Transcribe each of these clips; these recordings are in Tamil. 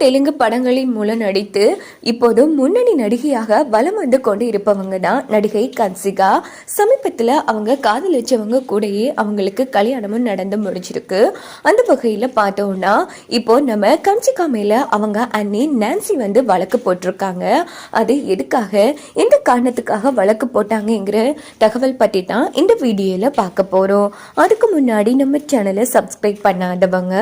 தெலுங்கு படங்களின் மூலம் நடித்து இப்போது முன்னணி நடிகையாக வலம் வந்து கொண்டு இருப்பவங்க தான் நடிகை கன்சிகா. சமீபத்தில் அவங்க காதலிச்சவங்க கூடயே அவங்களுக்கு கல்யாணமும் நடந்து முடிஞ்சிருக்கு. அந்த வகையில் பார்த்தோம்னா இப்போ நம்ம கன்சிகா மேலே அவங்க அண்ணி நான்சி வந்து வழக்கு போட்டிருக்காங்க. அது எதுக்காக எந்த காரணத்துக்காக வழக்கு போட்டாங்கங்கிற தகவல் பற்றி தான் இந்த வீடியோவில் பார்க்க போகிறோம் அதுக்கு முன்னாடி நம்ம சேனலை சப்ஸ்கிரைப் பண்ணாதவங்க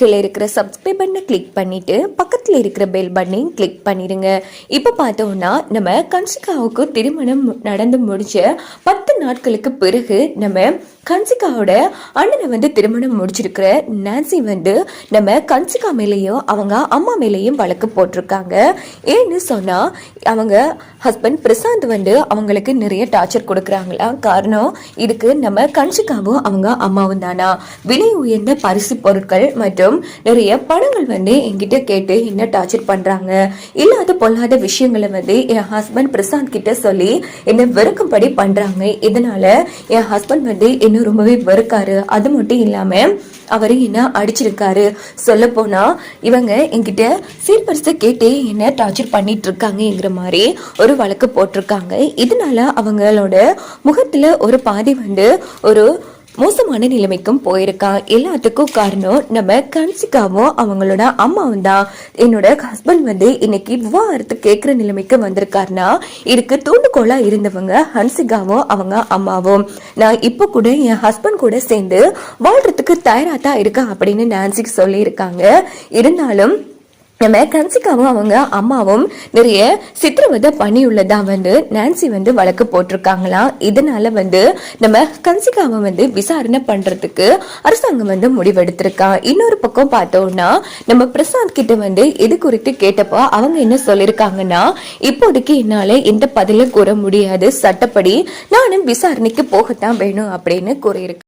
கீழே இருக்கிற சப்ஸ்கிரைப் பண்ண கிளிக் பண்ணிட்டு பக்கத்தில் இருக்கிற பெல் பட்டனையும் கிளிக் பண்ணிடுங்க இப்போ பார்த்தோம்னா நம்ம கன்சிகாவுக்கு திருமணம் நடந்து முடிச்ச பத்து நாட்களுக்கு பிறகு நம்ம கன்சிகாவோட அண்ணனை வந்து திருமணம் முடிச்சிருக்கிற நான்சி வந்து நம்ம கன்சிகா மேலேயும் அவங்க அம்மா மேலேயும் வழக்கு போட்டிருக்காங்க. ஏன்னு சொன்னால் அவங்க ஹஸ்பண்ட் பிரசாந்த் வந்து அவங்களுக்கு நிறைய டார்ச்சர் கொடுக்குறாங்களா? காரணம் இதுக்கு நம்ம கன்சிகாவும் அவங்க அம்மாவும் தானா? விலை உயர்ந்த பரிசு பொருட்கள் மற்றும் நிறைய பணங்கள் வந்து என்கிட்ட கேட்டு என்ன டார்ச்சர் பண்ணுறாங்க இல்லாத பொல்லாத விஷயங்களை வந்து என் ஹஸ்பண்ட் பிரசாந்த் கிட்ட சொல்லி என்னை வெறுக்கும்படி பண்ணுறாங்க இதனால என் ஹஸ்பண்ட் வந்து என்ன ரொம்பவே வெறுக்காரு. அது மட்டும் இல்லாம அவரு என்ன அடிச்சிருக்காரு? சொல்ல போனா இவங்க என்கிட்ட சீர்பரிசை கேட்டு என்ன டார்ச்சர் பண்ணிட்டு இருக்காங்கங்கிற மாதிரி ஒரு வழக்கு போட்டிருக்காங்க. இதனால அவங்களோட முகத்துல ஒரு பாதி வந்து ஒரு மோசமான நிலைமைக்கும் போயிருக்கான் எல்லாத்துக்கும் காரணம் நம்ம கன்சிகாவும் அவங்களோட அம்மாவும் தான். என்னோட ஹஸ்பண்ட் வந்து இன்னைக்கு விவாகரத்து கேட்குற நிலைமைக்கு வந்திருக்காருனா இதுக்கு தூண்டுகோலா இருந்தவங்க ஹன்சிகாவும் அவங்க அம்மாவும். நான் இப்போ கூட என் ஹஸ்பண்ட் கூட சேர்ந்து வாழ்றதுக்கு தயாராக தான் இருக்கேன் அப்படின்னு நான்சிக்கு சொல்லியிருக்காங்க. இருந்தாலும் நம்ம கன்சிகாவும் அவங்க அம்மாவும் நிறைய சித்திரவதை பண்ணியுள்ளதா வந்து நான்சி வந்து வழக்கு போட்டிருக்காங்களாம் இதனால வந்து நம்ம கன்சிகாவை வந்து விசாரணை பண்றதுக்கு அரசாங்கம் வந்து முடிவெடுத்திருக்கான் இன்னொரு பக்கம் பார்த்தோம்னா நம்ம பிரசாந்த் கிட்ட வந்து இது குறித்து கேட்டப்போ அவங்க என்ன சொல்லியிருக்காங்கன்னா இப்போதைக்கு என்னால எந்த பதிலும் கூற முடியாது. சட்டப்படி நானும் விசாரணைக்கு போகத்தான் வேணும் அப்படின்னு கூறியிருக்கேன்